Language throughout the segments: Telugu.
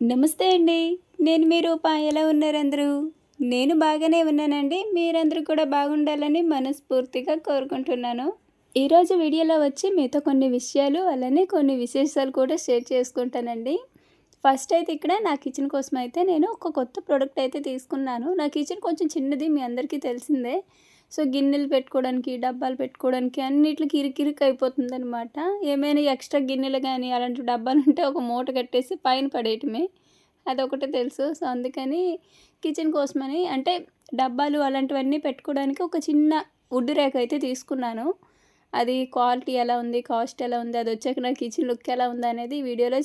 నమస్తే అండి. నేను మీ రూప. ఎలా ఉన్నారు అందరూ? నేను బాగానే ఉన్నానండి. మీరందరూ కూడా బాగుండాలని మనస్ఫూర్తిగా కోరుకుంటున్నాను. ఈరోజు వీడియోలో వచ్చి మీతో కొన్ని విషయాలు అలానే కొన్ని విశేషాలు కూడా షేర్ చేసుకుంటానండి. ఫస్ట్ అయితే ఇక్కడ నా కిచెన్ కోసం అయితే నేను ఒక కొత్త ప్రోడక్ట్ అయితే తీసుకున్నాను. నా కిచెన్ కొంచెం చిన్నది మీ అందరికీ తెలిసిందే. సో గిన్నెలు పెట్టుకోవడానికి డబ్బాలు పెట్టుకోవడానికి అన్నిటికి ఇరికిరికి అయిపోతుంది అనమాట ఏమైనా ఎక్స్ట్రా గిన్నెలు కానీ అలాంటి డబ్బాలు ఉంటే ఒక మూట కట్టేసి పైన పడేయటమే. అదొకటే తెలుసు. సో అందుకని కిచెన్ కోసమని అంటే డబ్బాలు అలాంటివన్నీ పెట్టుకోవడానికి ఒక చిన్న వుడ్ రేక్ అయితే తీసుకున్నాను. అది క్వాలిటీ ఎలా ఉంది కాస్ట్ ఎలా ఉంది అది వచ్చాక నా కిచెన్ లుక్ ఎలా ఉంది అనేది వీడియోలో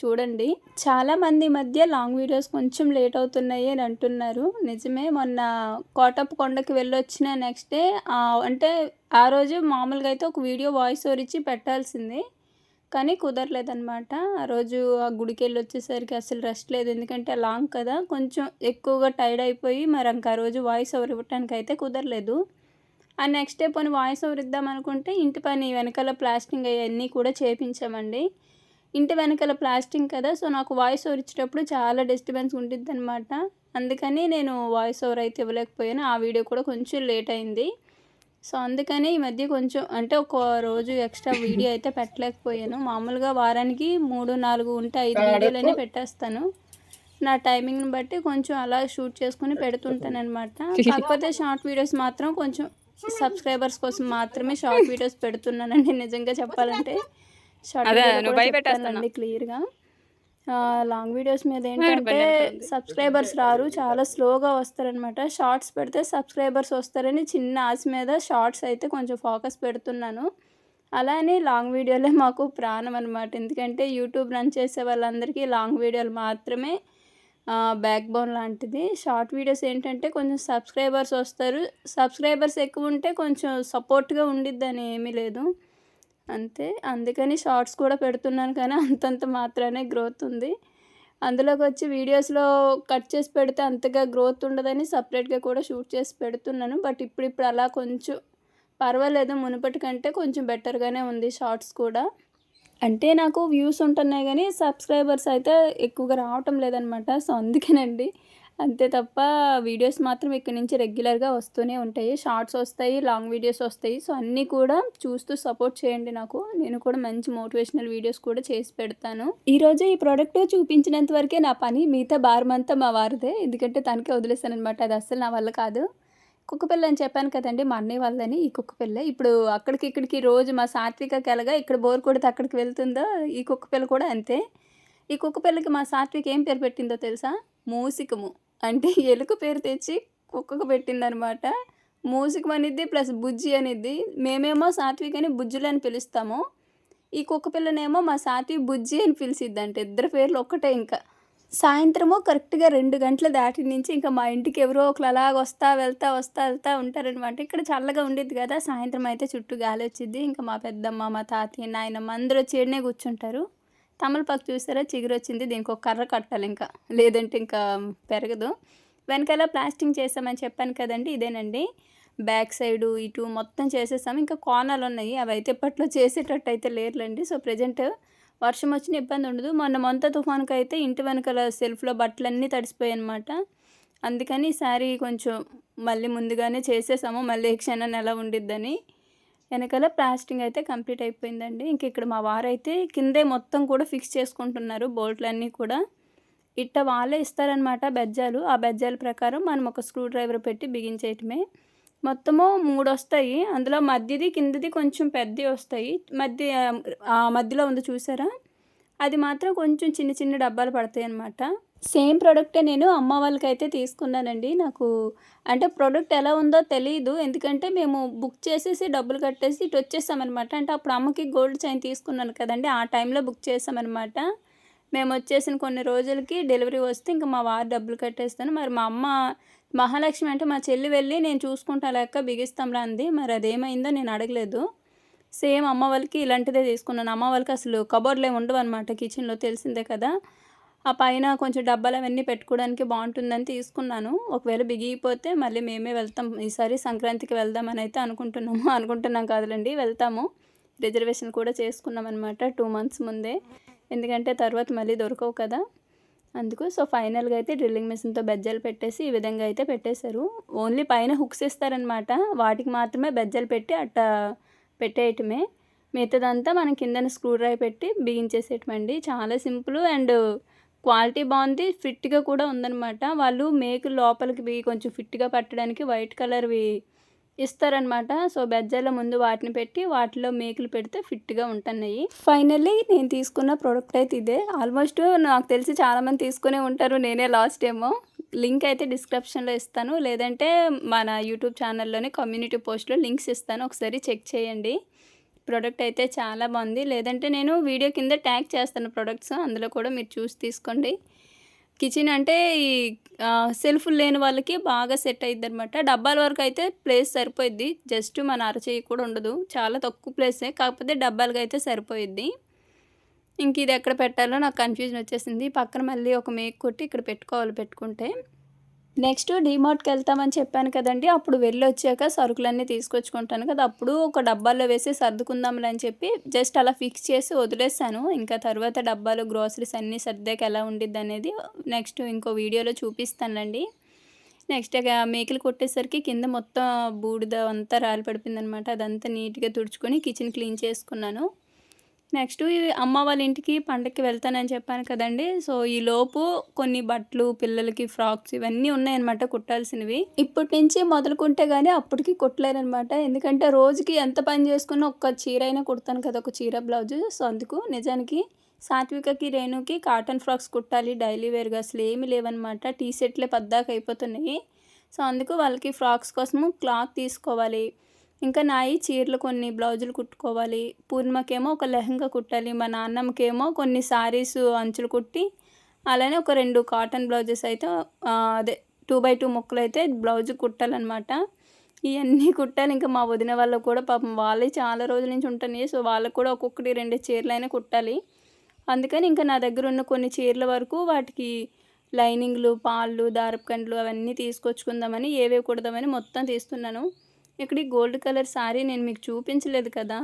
చూడండి. చాలామంది మధ్య లాంగ్ వీడియోస్ కొంచెం లేట్ అవుతున్నాయి అని అంటున్నారు. నిజమే మొన్న కోటప్ప కొండకి వెళ్ళొచ్చిన నెక్స్ట్ డే అంటే ఆ రోజు మామూలుగా అయితే ఒక వీడియో వాయిస్ ఓవర్ ఇచ్చి పెట్టాల్సింది. కానీ కుదరలేదనమాట ఆ రోజు ఆ గుడికి వెళ్ళి వచ్చేసరికి అసలు రెస్ట్ లేదు. ఎందుకంటే లాంగ్ కదా కొంచెం ఎక్కువగా టైర్డ్ అయిపోయి మరి ఇంకా ఆ రోజు వాయిస్ ఓవర్ ఇవ్వటానికి అయితే కుదరలేదు. ఆ నెక్స్ట్ డే పోనీ వాయిస్ ఓవర్ ఇద్దాం అనుకుంటే ఇంటి పని వెనకాల ప్లాస్టింగ్ అవన్నీ కూడా చేపించామండి. ఇంటి వెనకాల ప్లాస్టింగ్ కదా సో నాకు వాయిస్ ఓవర్ ఇచ్చేటప్పుడు చాలా డిస్టర్బెన్స్ ఉంటుంది అనమాట అందుకని నేను వాయిస్ ఓవర్ అయితే ఇవ్వలేకపోయాను ఆ వీడియో కూడా కొంచెం లేట్ అయింది. సో అందుకని ఈ మధ్య కొంచెం అంటే ఒక రోజు ఎక్స్ట్రా వీడియో అయితే పెట్టలేకపోయాను. మామూలుగా వారానికి మూడు నాలుగు ఉంటే ఐదు వీడియోలనే పెట్టేస్తాను. నా టైమింగ్ని బట్టి కొంచెం అలా షూట్ చేసుకుని పెడుతుంటాను అనమాట కాకపోతే షార్ట్ వీడియోస్ మాత్రం కొంచెం సబ్స్క్రైబర్స్ కోసం మాత్రమే షార్ట్ వీడియోస్ పెడుతున్నానండి నిజంగా చెప్పాలంటే. షార్ట్ క్లియర్గా. లాంగ్ వీడియోస్ మీద ఏంటంటే సబ్స్క్రైబర్స్ రారు చాలా స్లోగా వస్తారనమాట షార్ట్స్ పెడితే సబ్స్క్రైబర్స్ వస్తారని చిన్న ఆశ మీద షార్ట్స్ అయితే కొంచెం ఫోకస్ పెడుతున్నాను. అలానే లాంగ్ వీడియోలే మాకు ప్రాణం అనమాట ఎందుకంటే యూట్యూబ్ రన్ చేసే వాళ్ళందరికీ లాంగ్ వీడియోలు మాత్రమే బ్యాక్ బోన్ లాంటిది. షార్ట్ వీడియోస్ ఏంటంటే కొంచెం సబ్స్క్రైబర్స్ వస్తారు. సబ్స్క్రైబర్స్ ఎక్కువ ఉంటే కొంచెం సపోర్ట్గా ఉండిద్దని ఏమీ లేదు. అంతే. అందుకని షార్ట్స్ కూడా పెడుతున్నాను కానీ అంతంత మాత్రమే గ్రోత్ ఉంది. అందులోకి వచ్చి వీడియోస్లో కట్ చేసి పెడితే అంతగా గ్రోత్ ఉండదని సపరేట్గా కూడా షూట్ చేసి పెడుతున్నాను. బట్ ఇప్పుడు ఇప్పుడు అలా కొంచెం పర్వాలేదు. మునుపటి కంటే కొంచెం బెటర్గానే ఉంది షార్ట్స్ కూడా. అంటే నాకు వ్యూస్ ఉంటున్నాయి కానీ సబ్స్క్రైబర్స్ అయితే ఎక్కువగా రావటం లేదనమాట. సో అందుకేనండి. అంతే తప్ప వీడియోస్ మాత్రం ఇక్కడ నుంచి రెగ్యులర్గా వస్తూనే ఉంటాయి. షార్ట్స్ వస్తాయి లాంగ్ వీడియోస్ వస్తాయి. సో అన్నీ కూడా చూస్తూ సపోర్ట్ చేయండి నాకు. నేను కూడా మంచి మోటివేషనల్ వీడియోస్ కూడా చేసి పెడతాను. ఈరోజు ఈ ప్రోడక్ట్ చూపించినంత వరకే నా పని మిగతా భారం అంతా మా వారిదే. ఎందుకంటే తనకే వదిలేసాను అనమాట అది అస్సలు నా వల్ల కాదు. కుక్క పిల్ల అని చెప్పాను కదండి మా అన్నయ్య వాళ్ళని ఈ కుక్క పిల్ల. ఇప్పుడు అక్కడికి ఇక్కడికి రోజు మా సాత్వికకి ఎలాగా ఇక్కడ బోర్ కొడితే అక్కడికి వెళ్తుందో ఈ కుక్క పిల్ల కూడా అంతే. ఈ కుక్క పిల్లకి మా సాత్విక ఏం పేరు పెట్టిందో తెలుసా? మూసికము. అంటే ఎలుక పేరు తెచ్చి కుక్కకు పెట్టిందనమాట. మూసికం అనేది ప్లస్ బుజ్జి అనేది మేమేమో సాత్విక్ అని బుజ్జులు అని పిలుస్తాము. ఈ కుక్క పిల్లనేమో మా సాత్విక్ బుజ్జి అని పిలిచిద్ది అంటే ఇద్దరు పేర్లు ఒక్కటే ఇంకా. సాయంత్రము కరెక్ట్గా రెండు గంటల దాటి నుంచి ఇంకా మా ఇంటికి ఎవరో ఒకరు అలాగ వస్తా వెళ్తా వస్తా వెళ్తా ఉంటారనమాట ఇక్కడ చల్లగా ఉండేది కదా సాయంత్రం అయితే చుట్టూ గాలి వచ్చింది ఇంకా మా పెద్దమ్మ మా తాతయ్య నాయనమ్మ అందరూ వచ్చేడనే కూర్చుంటారు. తమలపాకు చూసారా? చిగురు వచ్చింది దీనికి ఒక కర్ర కట్టాలి ఇంకా. లేదంటే ఇంకా పెరగదు. వెనకాల ప్లాస్టింగ్ చేసామని చెప్పాను కదండి ఇదేనండి. బ్యాక్ సైడు ఇటు మొత్తం చేసేసాము. ఇంకా కోనాలు ఉన్నాయి అవి అయితే ఇప్పట్లో చేసేటట్టు అయితే లేరులేండి. సో ప్రజెంట్ వర్షం వచ్చిన ఇబ్బంది ఉండదు. మొన్న మొంత తుఫాన్కి అయితే ఇంటి వెనకాల సెల్ఫ్లో బట్టలన్నీ తడిసిపోయాయి అనమాట అందుకని శారీ కొంచెం మళ్ళీ ముందుగానే చేసేసాము. మళ్ళీ క్షణం ఎలా ఉండిద్దని. వెనకాల ప్లాస్టింగ్ అయితే కంప్లీట్ అయిపోయిందండి. ఇంక ఇక్కడ మా వారైతే కిందే మొత్తం కూడా ఫిక్స్ చేసుకుంటున్నారు బోల్ట్లన్నీ కూడా. ఇట్ట వాళ్ళే ఇస్తారనమాట బెజ్జాలు. ఆ బెజ్జాల ప్రకారం మనం ఒక స్క్రూ డ్రైవర్ పెట్టి బిగించేయటమే. మొత్తము మూడు వస్తాయి అందులో మధ్యది కిందది కొంచెం పెద్దవి వస్తాయి. మధ్య ఆ మధ్యలో ఉంది చూసారా? అది మాత్రం కొంచెం చిన్న చిన్న డబ్బాలు పడతాయి అన్నమాట. సేమ్ ప్రోడక్టే నేను అమ్మ వాళ్ళకైతే తీసుకున్నానండి. నాకు అంటే ప్రోడక్ట్ ఎలా ఉందో తెలియదు ఎందుకంటే మేము బుక్ చేసేసి డబ్బులు కట్టేసి ఇటు వచ్చేసామన్నమాట అంటే అప్పుడు అమ్మకి గోల్డ్ చైన్ తీసుకున్నాను కదండి. ఆ టైంలో బుక్ చేసామన్నమాట మేము వచ్చేసిన కొన్ని రోజులకి డెలివరీ వస్తే ఇంకా మా వారు డబ్బులు కట్టేస్తాను. మరి మా అమ్మ మహాలక్ష్మి అంటే మా చెల్లి వెళ్ళి నేను చూసుకుంటా లెక్క బిగిస్తాంరా అంది. మరి అదేమైందో నేను అడగలేదు. సేమ్ అమ్మ వాళ్ళకి ఇలాంటిదే తీసుకున్నాను. అమ్మ వాళ్ళకి అసలు కబోర్డ్లు ఉండవు అనమాట కిచెన్లో తెలిసిందే కదా. ఆ పైన కొంచెం డబ్బాలు అవన్నీ పెట్టుకోవడానికి బాగుంటుందని తీసుకున్నాను. ఒకవేళ బిగిపోతే మళ్ళీ మేమే వెళ్తాం. ఈసారి సంక్రాంతికి వెళ్దామని అయితే అనుకుంటున్నాము. అనుకుంటున్నాం కాదులండి వెళ్తాము. రిజర్వేషన్ కూడా చేసుకున్నాం అనమాట టూ మంత్స్ ముందే. ఎందుకంటే తర్వాత మళ్ళీ దొరకవు కదా. అందుకు సో ఫైనల్గా అయితే డ్రిల్లింగ్ మిషన్తో బెజ్జలు పెట్టేసి ఈ విధంగా అయితే పెట్టేశారు. ఓన్లీ పైన హుక్స్ ఇస్తారనమాట వాటికి మాత్రమే బెజ్జలు పెట్టి అట్ట పెట్టేయటమే. మిగతాదంతా మనం కిందన స్క్రూ డ్రైవ్ పెట్టి బిగించేసేయటమండి. చాలా సింపుల్ అండ్ క్వాలిటీ బాగుంది ఫిట్గా కూడా ఉందన్నమాట. వాళ్ళు మేకు లోపలికి కొంచెం ఫిట్గా పట్టడానికి వైట్ కలర్వి ఇస్తారనమాట సో బెజ్జాల ముందు వాటిని పెట్టి వాటిలో మేకులు పెడితే ఫిట్గా ఉంటున్నాయి. ఫైనల్లీ నేను తీసుకున్న ప్రోడక్ట్ అయితే ఇదే. ఆల్మోస్ట్ నాకు తెలిసి చాలామంది తీసుకునే ఉంటారు నేనే లాస్ట్ ఏమో. లింక్ అయితే డిస్క్రిప్షన్లో ఇస్తాను. లేదంటే మన యూట్యూబ్ ఛానల్లోనే కమ్యూనిటీ పోస్ట్లో లింక్స్ ఇస్తాను. ఒకసారి చెక్ చేయండి. ప్రోడక్ట్ అయితే చాలా బాగుంది. లేదంటే నేను వీడియో కింద ట్యాగ్ చేస్తాను ప్రోడక్ట్స్ అందులో కూడా మీరు చూసి తీసుకోండి. కిచెన్ అంటే ఈ సెల్ఫ్ లేని వాళ్ళకి బాగా సెట్ అయ్యిద్ది అనమాట డబ్బాల వరకు అయితే ప్లేస్ సరిపోయిద్ది. జస్ట్ మన అరచేయి కూడా ఉండదు. చాలా తక్కువ ప్లేసే కాకపోతే డబ్బాలకి అయితే సరిపోయిద్ది. ఇంక ఇది ఎక్కడ పెట్టాలో నాకు కన్ఫ్యూజన్ వచ్చేసింది. పక్కన మళ్ళీ ఒక మేక్ కొట్టి ఇక్కడ పెట్టుకోవాలి పెట్టుకుంటే. నెక్స్ట్ డీమార్ట్కి వెళ్తామని చెప్పాను కదండి. అప్పుడు వెళ్ళి వచ్చాక సరుకులన్నీ తీసుకొచ్చుకుంటాను కదా. అప్పుడు ఒక డబ్బాలో వేసి సర్దుకుందాంలే అని చెప్పి జస్ట్ అలా ఫిక్స్ చేసి వదిలేసాను ఇంకా తర్వాత డబ్బాలు గ్రోసరీస్ అన్నీ సర్దాక ఎలా ఉండిద్ది అనేది నెక్స్ట్ ఇంకో వీడియోలో చూపిస్తానండి నెక్స్ట్ మేకలు కొట్టేసరికి కింద మొత్తం బూడిద అంతా రాలి పడిపోయింది అనమాట అదంతా నీట్గా తుడుచుకొని కిచెన్ క్లీన్ చేసుకున్నాను. నెక్స్ట్ అమ్మ వాళ్ళ ఇంటికి పండగకి వెళ్తానని చెప్పాను కదండి. సో ఈ లోపు కొన్ని బట్టలు పిల్లలకి ఫ్రాక్స్ ఇవన్నీ ఉన్నాయన్నమాట కుట్టాల్సినవి. ఇప్పటి నుంచి మొదలుకుంటే కానీ అప్పటికి కుట్టలేనమాట ఎందుకంటే రోజుకి ఎంత పని చేసుకున్నా ఒక్క చీర అయినా కుడతాను కదా ఒక చీర బ్లౌజ్. సో అందుకు నిజానికి సాత్వికకి రేణుకి కాటన్ ఫ్రాక్స్ కుట్టాలి. డైలీ వేర్గా అసలు ఏమి లేవన్నమాట. టీ షర్ట్లే పద్దాక అయిపోతున్నాయి. సో అందుకు వాళ్ళకి ఫ్రాక్స్ కోసము క్లాత్ తీసుకోవాలి. ఇంకా నాయి చీరలు కొన్ని బ్లౌజులు కుట్టుకోవాలి. పూర్ణమకేమో ఒక లెహంగా కుట్టాలి. మా నాన్నమ్మకేమో కొన్ని శారీస్ అంచులు కుట్టి అలానే ఒక రెండు కాటన్ బ్లౌజెస్ అయితే అదే టూ బై టూ ముక్కలు అయితే బ్లౌజ్ కుట్టాలన్నమాట. ఇవన్నీ కుట్టాలి. ఇంకా మా వదిన వాళ్ళకు కూడా పాపం వాళ్ళే చాలా రోజుల నుంచి ఉంటున్నాయి. సో వాళ్ళకు కూడా ఒక్కొక్కటి రెండు చీరలు అయినా కుట్టాలి. అందుకని ఇంకా నా దగ్గర ఉన్న కొన్ని చీరల వరకు వాటికి లైనింగ్లు పాళ్ళు దారపు అవన్నీ తీసుకొచ్చుకుందామని ఏవే కుడదామని మొత్తం తీస్తున్నాను. ఇక్కడ ఈ గోల్డ్ కలర్ సారీ నేను మీకు చూపించలేదు కదా.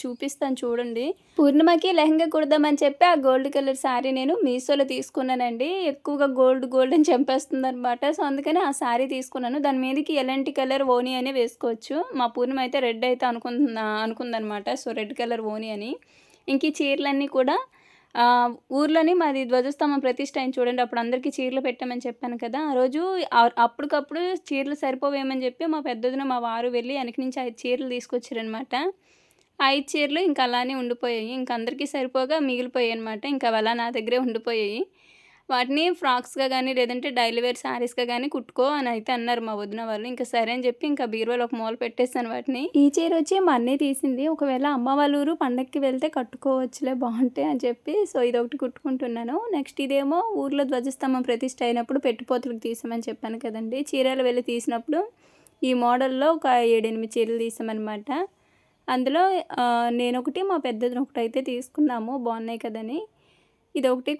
చూపిస్తాను చూడండి. పూర్ణిమకి లెహంగా కుడదామని చెప్పి ఆ గోల్డ్ కలర్ సారీ నేను మీషోలో తీసుకున్నానండి. ఎక్కువగా గోల్డ్ గోల్డ్ అని చంపేస్తుంది అనమాట సో అందుకని ఆ సారీ తీసుకున్నాను. దాని మీదకి ఎలాంటి కలర్ ఓని అని వేసుకోవచ్చు. మా పూర్ణిమ అయితే రెడ్ అయితే అనుకుంటున్నా అనుకుందనమాట సో రెడ్ కలర్ ఓని అని. ఇంక ఈ చీరలన్నీ కూడా ఊర్లోని మాది ధ్వజస్తంభం ప్రతిష్ట అయింది చూడండి అప్పుడు అందరికీ చీరలు పెట్టామని చెప్పాను కదా. ఆ రోజు అప్పటికప్పుడు చీరలు సరిపోవేమని చెప్పి మా పెద్దదిన మా వారు వెళ్ళి వెనక నుంచి ఐదు చీరలు తీసుకొచ్చారనమాట ఐదు చీరలు ఇంకా అలానే ఉండిపోయాయి. ఇంకా అందరికీ సరిపోగా మిగిలిపోయాయి అనమాట ఇంకా అలా నా దగ్గరే ఉండిపోయాయి. వాటిని ఫ్రాక్స్గా కానీ లేదంటే డైలీ వేర్ శారీస్గా కానీ కుట్టుకో అని అయితే అన్నారు మా వదిన వాళ్ళు. ఇంకా సరే అని చెప్పి ఇంకా బీరువాలో ఒక మూల పెట్టేస్తాను వాటిని. ఈ చీర వచ్చి మా అన్నీ తీసింది. ఒకవేళ అమ్మ వాళ్ళ ఊరు పండగకి వెళ్తే కట్టుకోవచ్చులే బాగుంటాయి అని చెప్పి సో ఇది ఒకటి కుట్టుకుంటున్నాను. నెక్స్ట్ ఇదేమో ఊర్లో ధ్వజస్తంభం ప్రతిష్ట అయినప్పుడు పెట్టుపోతులకు తీసామని చెప్పాను కదండి. చీరలు వెళ్ళి తీసినప్పుడు ఈ మోడల్లో ఒక ఏడెనిమిది చీరలు తీసామన్నమాట. అందులో నేను ఒకటి మా పెద్దది ఒకటి అయితే తీసుకున్నాము. బాగున్నాయి కదని. ఇది ఒకటి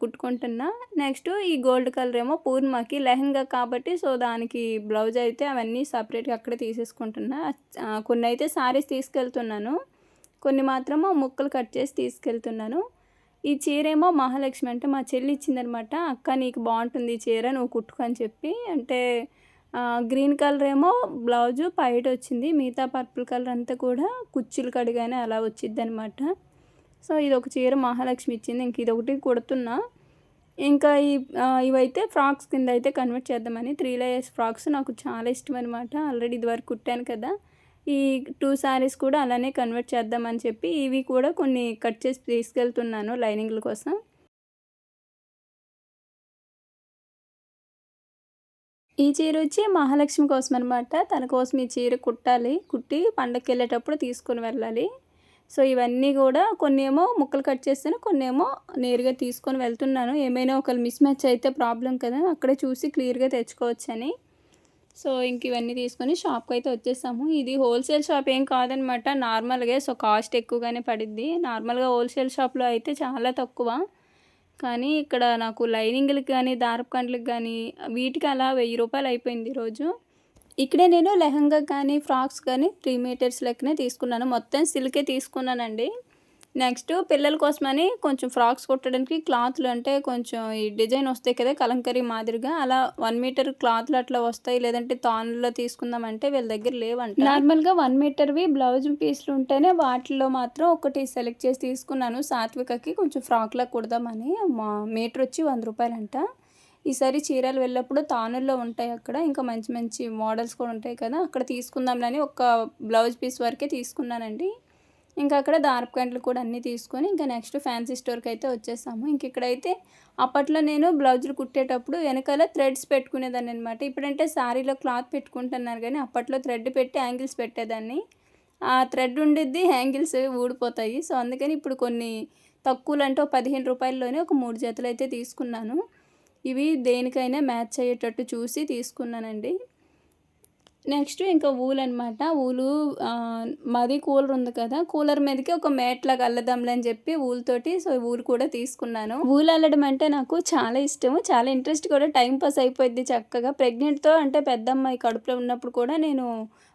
కుట్టుకుంటున్నా. నెక్స్ట్ ఈ గోల్డ్ కలర్ ఏమో పూర్ణమాకి లెహంగా కాబట్టి సో దానికి బ్లౌజ్ అయితే అవన్నీ సపరేట్గా అక్కడే తీసేసుకుంటున్నా. కొన్ని అయితే శారీస్ తీసుకెళ్తున్నాను. కొన్ని మాత్రము ముక్కలు కట్ చేసి తీసుకెళ్తున్నాను. ఈ చీర ఏమో మహాలక్ష్మి అంటే మా చెల్లి ఇచ్చిందనమాట. అక్క నీకు బాగుంటుంది ఈ చీర నువ్వు కుట్టుకొని చెప్పి. అంటే గ్రీన్ కలర్ ఏమో బ్లౌజు పైట వచ్చింది మిగతా పర్పుల్ కలర్ అంతా కూడా కుచ్చులు కడిగానే అలా వచ్చిద్ది అనమాట సో ఇది ఒక చీర మహాలక్ష్మి ఇచ్చింది. ఇంక ఇది ఒకటి కుడుతున్నా. ఇంకా ఈ ఇవైతే ఫ్రాక్స్ కింద అయితే కన్వర్ట్ చేద్దామని త్రీ లేయర్స్ ఫ్రాక్స్ నాకు చాలా ఇష్టం అనమాట ఆల్రెడీ ఇదివరకు కుట్టాను కదా. ఈ టూ శారీస్ కూడా అలానే కన్వర్ట్ చేద్దామని చెప్పి ఇవి కూడా కొన్ని కట్ చేసి తీసుకెళ్తున్నాను లైనింగ్ల కోసం. ఈ చీర వచ్చి మహాలక్ష్మి కోసం అనమాట తన కోసం ఈ చీర కుట్టాలి. కుట్టి పండగకి వెళ్ళేటప్పుడు తీసుకొని వెళ్ళాలి. సో ఇవన్నీ కూడా కొన్ని ఏమో ముక్కలు కట్ చేస్తాను కొన్ని ఏమో నేరుగా తీసుకొని వెళ్తున్నాను. ఏమైనా ఒకళ్ళు మిస్ మ్యాచ్ అయితే ప్రాబ్లం కదా అక్కడే చూసి క్లియర్గా తెచ్చుకోవచ్చని. సో ఇంక ఇవన్నీ తీసుకొని షాప్కి అయితే వచ్చేసాము. ఇది హోల్సేల్ షాప్ ఏం కాదనమాట నార్మల్గా సో కాస్ట్ ఎక్కువగానే పడిద్ది. నార్మల్గా హోల్సేల్ షాప్లో అయితే చాలా తక్కువ. కానీ ఇక్కడ నాకు లైనింగ్లకు కానీ దారపు కండ్లకు కానీ వీటికి అలా వెయ్యి రూపాయలు అయిపోయింది ఈరోజు ఇక్కడే నేను లెహంగా కానీ ఫ్రాక్స్ కానీ త్రీ మీటర్స్ లెక్కనే తీసుకున్నాను. మొత్తం సిల్కే తీసుకున్నానండి. నెక్స్ట్ పిల్లల కోసమని కొంచెం ఫ్రాక్స్ కుట్టడానికి క్లాత్లు అంటే కొంచెం ఈ డిజైన్ వస్తాయి కదా కలంకరీ మాదిరిగా. అలా వన్ మీటర్ క్లాత్లు అట్లా వస్తాయి. లేదంటే తానులో తీసుకుందామంటే వీళ్ళ దగ్గర లేవంట. నార్మల్గా వన్ మీటర్వి బ్లౌజ్ పీస్లు ఉంటేనే వాటిల్లో మాత్రం ఒకటి సెలెక్ట్ చేసి తీసుకున్నాను. సాత్వికకి కొంచెం ఫ్రాక్లా కుడదామని మా మీటర్ వచ్చి వంద రూపాయలంట. ఈసారి చీరలు వెళ్ళినప్పుడు తానుల్లో ఉంటాయి అక్కడ. ఇంకా మంచి మంచి మోడల్స్ కూడా ఉంటాయి కదా. అక్కడ తీసుకుందాంలని ఒక బ్లౌజ్ పీస్ వరకే తీసుకున్నానండి. ఇంకా అక్కడ దారపు కూడా అన్నీ తీసుకొని ఇంకా నెక్స్ట్ ఫ్యాన్సీ స్టోర్కి అయితే వచ్చేసాము. ఇంక ఇక్కడైతే అప్పట్లో నేను బ్లౌజులు కుట్టేటప్పుడు వెనకాల థ్రెడ్స్ పెట్టుకునేదాన్ని అనమాట ఇప్పుడంటే శారీలో క్లాత్ పెట్టుకుంటున్నారు కానీ అప్పట్లో థ్రెడ్ పెట్టి యాంగిల్స్ పెట్టేదాన్ని. ఆ థ్రెడ్ ఉండిద్ది హ్యాంగిల్స్ ఊడిపోతాయి. సో అందుకని ఇప్పుడు కొన్ని తక్కువలు అంటే ఒక పదిహేను రూపాయల్లోనే ఒక మూడు జతలు అయితే తీసుకున్నాను. ఇవి దేనికైనా మ్యాచ్ అయ్యేటట్టు చూసి తీసుకున్నానండి. నెక్స్ట్ ఇంకా ఊలు అనమాట ఊలు మాది కూలర్ ఉంది కదా కూలర్ మీదకి ఒక మ్యాట్ లాగా అల్లదాంలే అని చెప్పి ఊలుతోటి సో ఊలు కూడా తీసుకున్నాను. ఊలు అల్లడం అంటే నాకు చాలా ఇష్టము. చాలా ఇంట్రెస్ట్ కూడా టైం పాస్ అయిపోయింది చక్కగా. ప్రెగ్నెంట్తో అంటే పెద్దమ్మాయి కడుపులో ఉన్నప్పుడు కూడా నేను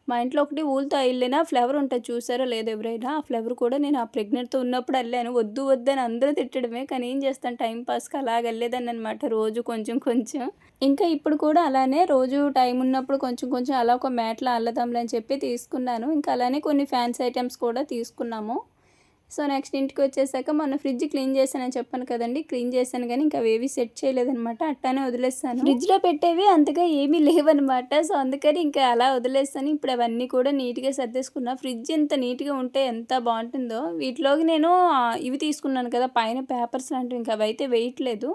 మా ఇంట్లో ఒకటి ఊళ్ళతో వెళ్ళినా ఫ్లవర్ ఉంటుంది చూసారో లేదు ఎవరైనా ఆ ఫ్లవర్ కూడా నేను ఆ ప్రెగ్నెంట్తో ఉన్నప్పుడు వెళ్ళాను వద్దు వద్దని అందరూ తిట్టడమే కానీ ఏం చేస్తాను? టైం పాస్కి అలాగ వెళ్ళేదాన్ని అనమాట రోజు కొంచెం కొంచెం. ఇంకా ఇప్పుడు కూడా అలానే రోజు టైం ఉన్నప్పుడు కొంచెం కొంచెం అలా ఒక మ్యాట్లో అల్లదాంలే అని చెప్పి తీసుకున్నాను. ఇంకా అలానే కొన్ని ఫ్యాన్స్ ఐటమ్స్ కూడా తీసుకున్నాము. సో నెక్స్ట్ ఇంటికి వచ్చేసాక మొన్న ఫ్రిడ్జ్ క్లీన్ చేశానని చెప్పాను కదండి. క్లీన్ చేశాను కానీ ఇంకా అవేవి సెట్ చేయలేదనమాట అట్టానే వదిలేస్తాను ఫ్రిడ్జ్లో పెట్టేవి అంతగా ఏమీ లేవన్నమాట. సో అందుకని ఇంకా అలా వదిలేస్తాను ఇప్పుడు అవన్నీ కూడా నీట్గా సర్దేసుకున్నా. ఫ్రిడ్జ్ ఎంత నీట్గా ఉంటే ఎంత బాగుంటుందో. వీటిలోకి నేను ఇవి తీసుకున్నాను కదా పైన పేపర్స్ లాంటివి. ఇంకా అవి అయితే వేయట్లేదు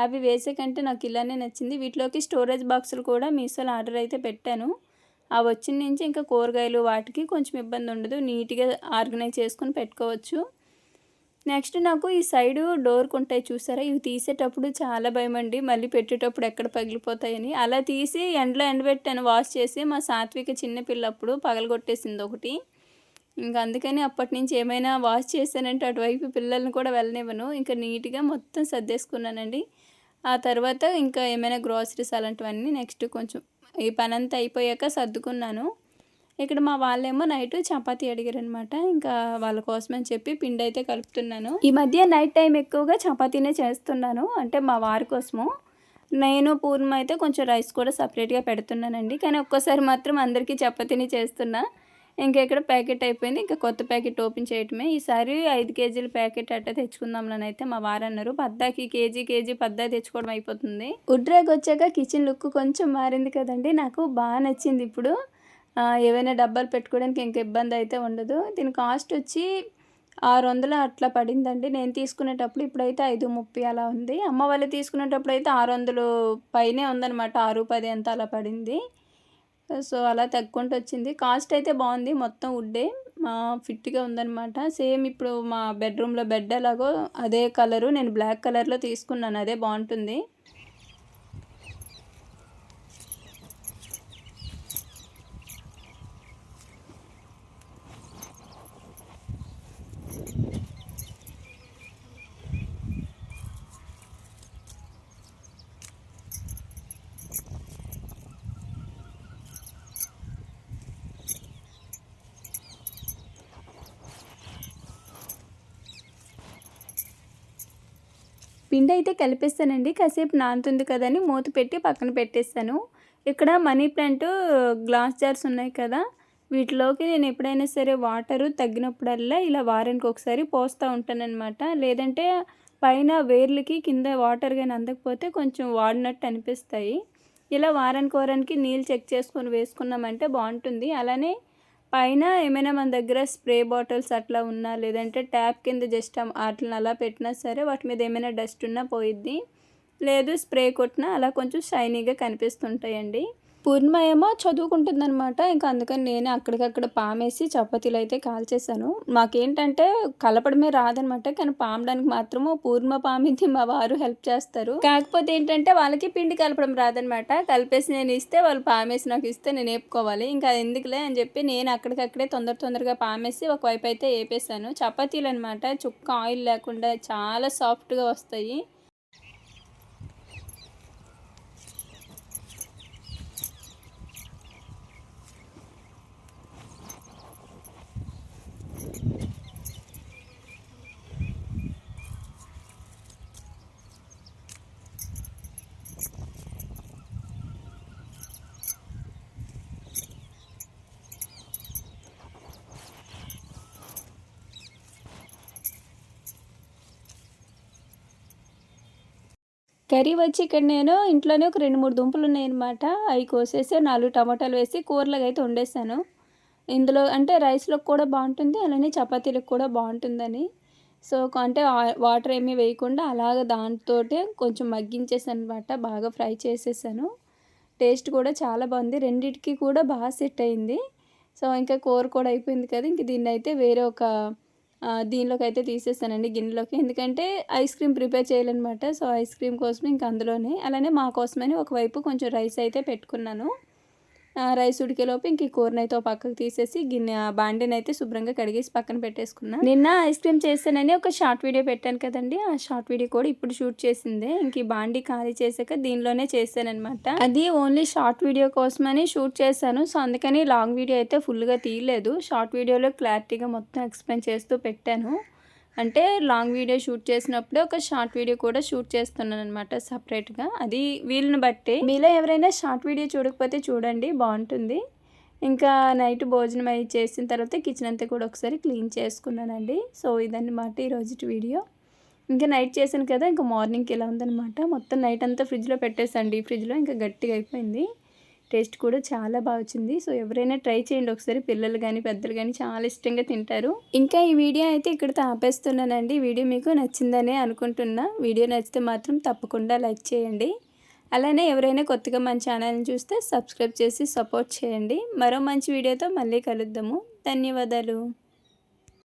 అవి వేసే కంటే నాకు ఇలానే నచ్చింది. వీటిలోకి స్టోరేజ్ బాక్సులు కూడా మీషోలో ఆర్డర్ అయితే పెట్టాను. ఆ వచ్చిన నుంచి ఇంకా కూరగాయలు వాటికి కొంచెం ఇబ్బంది ఉండదు. నీట్గా ఆర్గనైజ్ చేసుకుని పెట్టుకోవచ్చు. నెక్స్ట్ నాకు ఈ సైడు డోర్కి ఉంటాయి చూసారా? ఇవి తీసేటప్పుడు చాలా భయం అండి. మళ్ళీ పెట్టేటప్పుడు ఎక్కడ పగిలిపోతాయని. అలా తీసి ఎండలో ఎండబెట్టాను. వాష్ చేసి మా సాత్విక చిన్నపిల్లప్పుడు పగలగొట్టేసింది ఒకటి. ఇంకా అందుకని అప్పటి నుంచి ఏమైనా వాష్ చేశానంటే అటువైపు పిల్లల్ని కూడా వెళ్ళనివ్వను. ఇంకా నీట్గా మొత్తం సర్దేసుకున్నానండి. ఆ తర్వాత ఇంకా ఏమైనా గ్రాసరీస్ అలాంటివన్నీ నెక్స్ట్ కొంచెం ఈ పని అంతా అయిపోయాక సర్దుకున్నాను. ఇక్కడ మా వాళ్ళేమో నైట్ చపాతీ అడిగారనమాట ఇంకా వాళ్ళ కోసం అని చెప్పి పిండి అయితే కలుపుతున్నాను. ఈ మధ్య నైట్ టైం ఎక్కువగా చపాతీనే చేస్తున్నాను. అంటే మా వారి కోసము. నేను పూర్ణం అయితే కొంచెం రైస్ కూడా సపరేట్గా పెడుతున్నానండి. కానీ ఒక్కోసారి మాత్రం అందరికీ చపాతీని చేస్తున్నా. ఇంకా ఇక్కడ ప్యాకెట్ అయిపోయింది. ఇంకా కొత్త ప్యాకెట్ ఓపెన్ చేయటమే. ఈసారి ఐదు కేజీల ప్యాకెట్ అట్ట తెచ్చుకుందాంలని అయితే మా వారు అన్నారు. పద్దాకి కేజీ కేజీ పద్దా తెచ్చుకోవడం అయిపోతుంది. ఉడ్రాగ్ వచ్చాక కిచెన్ లుక్ కొంచెం మారింది కదండి. నాకు బాగా నచ్చింది ఇప్పుడు. ఏవైనా డబ్బాలు పెట్టుకోవడానికి ఇంకా ఇబ్బంది అయితే ఉండదు. దీని కాస్ట్ వచ్చి ఆరు వందలు అట్లా పడిందండి. నేను తీసుకునేటప్పుడు ఇప్పుడైతే ఐదు ముప్పై అలా ఉంది. అమ్మ వాళ్ళు తీసుకునేటప్పుడు అయితే ఆరు వందలు పైనే ఉందన్నమాట. ఆరు పది ఎంత అలా పడింది. సో అలా తగ్గుకుంటూ వచ్చింది కాస్ట్ అయితే బాగుంది. మొత్తం వుడ్డే. ఫిట్గా ఉందనమాట సేమ్ ఇప్పుడు మా బెడ్రూమ్లో బెడ్ ఎలాగో అదే కలరు నేను బ్లాక్ కలర్లో తీసుకున్నాను. అదే బాగుంటుంది. పిండి అయితే కలిపేస్తానండి. కాసేపు నానుతుంది కదని మూత పెట్టి పక్కన పెట్టేస్తాను. ఇక్కడ మనీ ప్లాంట్ గ్లాస్ జార్స్ ఉన్నాయి కదా. వీటిలోకి నేను ఎప్పుడైనా సరే వాటరు తగ్గినప్పుడల్లా ఇలా వారానికి ఒకసారి పోస్తూ ఉంటానన్నమాట. లేదంటే పైన వేర్లకి కింద వాటర్ కానీ అందకపోతే కొంచెం వాడినట్టు అనిపిస్తాయి. ఇలా వారానికి వారానికి నీళ్ళు చెక్ చేసుకొని వేసుకున్నామంటే బాగుంటుంది. అలానే పైన ఏమైనా మన దగ్గర స్ప్రే బాటిల్స్ అట్లా ఉన్నా లేదంటే ట్యాప్ కింద జస్ట్ వాటిని అలా పెట్టినా సరే వాటి మీద ఏమైనా డస్ట్ ఉన్నా పోయిద్ది. లేదు స్ప్రే కొట్టినా అలా కొంచెం షైనీగా కనిపిస్తుంటాయండి. పూర్ణిమ ఏమో చదువుకుంటుందనమాట ఇంకా అందుకని నేను అక్కడికక్కడ పామేసి చపాతీలు అయితే కాల్చేశాను. మాకేంటంటే కలపడమే రాదనమాట కానీ పామడానికి మాత్రము పూర్ణిమ పామింది మా వారు హెల్ప్ చేస్తారు. కాకపోతే ఏంటంటే వాళ్ళకి పిండి కలపడం రాదనమాట కలిపేసి నేను ఇస్తే వాళ్ళు పామేసి నాకు ఇస్తే నేను వేపుకోవాలి ఇంకా ఎందుకులే అని చెప్పి నేను అక్కడికక్కడే తొందర తొందరగా పామేసి ఒకవైపు అయితే వేపేసాను చపాతీలు అనమాట చుక్క ఆయిల్ లేకుండా చాలా సాఫ్ట్గా వస్తాయి. కర్రీ వచ్చి ఇక్కడ నేను ఇంట్లోనే ఒక రెండు మూడు దుంపలు ఉన్నాయన్నమాట. అవి కోసేసి నాలుగు టమాటాలు వేసి కూరలాగా అయితే వండేసాను. ఇందులో అంటే రైస్లోకి కూడా బాగుంటుంది. అలానే చపాతీలకు కూడా బాగుంటుందని. సో అంటే వాటర్ ఏమీ వేయకుండా అలాగ దాంతో కొంచెం మగ్గించేసాను అనమాట బాగా ఫ్రై చేసేసాను. టేస్ట్ కూడా చాలా బాగుంది. రెండిటికి కూడా బాగా సెట్ అయింది. సో ఇంకా కూర కూడా అయిపోయింది కదా! ఇంక దీన్ని అయితే వేరే ఒక దీనిలోకి అయితే తీసేస్తానండి గిన్నెలోకి. ఎందుకంటే ఐస్ క్రీమ్ ప్రిపేర్ చేయాలన్నమాట సో ఐస్ క్రీమ్ కోసం ఇంకా అందులోనే. అలానే మా కోసమని ఒకవైపు కొంచెం రైస్ అయితే పెట్టుకున్నాను. రైస్ ఉడికేలోపు ఇంక ఈ కూరనైతే పక్కకు తీసేసి గిన్నె బాండీని అయితే శుభ్రంగా కడిగేసి పక్కన పెట్టేసుకున్నాను నిన్న ఐస్ క్రీమ్ చేస్తానని ఒక షార్ట్ వీడియో పెట్టాను కదండి ఆ షార్ట్ వీడియో కూడా ఇప్పుడు షూట్ చేసిందే. ఇంక ఈ బాండీ ఖాళీ చేసాక దీనిలోనే చేశానమాట అది ఓన్లీ షార్ట్ వీడియో కోసమని షూట్ చేశాను సో అందుకని లాంగ్ వీడియో అయితే ఫుల్గా తీయలేదు. షార్ట్ వీడియోలో క్లారిటీగా మొత్తం ఎక్స్ప్లెయిన్ చేస్తూ పెట్టాను. అంటే లాంగ్ వీడియో షూట్ చేసినప్పుడే ఒక షార్ట్ వీడియో కూడా షూట్ చేస్తున్నాను అనమాట సపరేట్గా. అది వీళ్ళని బట్టి మీలో ఎవరైనా షార్ట్ వీడియో చూడకపోతే చూడండి బాగుంటుంది. ఇంకా నైట్ భోజనం అయి చేసిన తర్వాత కిచెన్ అంతా కూడా ఒకసారి క్లీన్ చేసుకున్నానండి. సో ఇదన్నమాట ఈరోజు వీడియో. ఇంకా నైట్ చేశాను కదా ఇంకా మార్నింగ్కి ఇలా ఉందనమాట మొత్తం నైట్ అంతా ఫ్రిడ్జ్లో పెట్టేసండి ఫ్రిడ్జ్లో ఇంకా గట్టిగా అయిపోయింది. టేస్ట్ కూడా చాలా బాగా వచ్చింది. సో ఎవరైనా ట్రై చేయండి ఒకసారి. పిల్లలు కానీ పెద్దలు కానీ చాలా ఇష్టంగా తింటారు. ఇంకా ఈ వీడియో అయితే ఇక్కడ ఆపేస్తున్నానండి. వీడియో మీకు నచ్చిందనే అనుకుంటున్నా. వీడియో నచ్చితే మాత్రం తప్పకుండా లైక్ చేయండి. అలానే ఎవరైనా కొత్తగా మన ఛానల్ని చూస్తే సబ్స్క్రైబ్ చేసి సపోర్ట్ చేయండి. మరో మంచి వీడియోతో మళ్ళీ కలుద్దాము. ధన్యవాదాలు.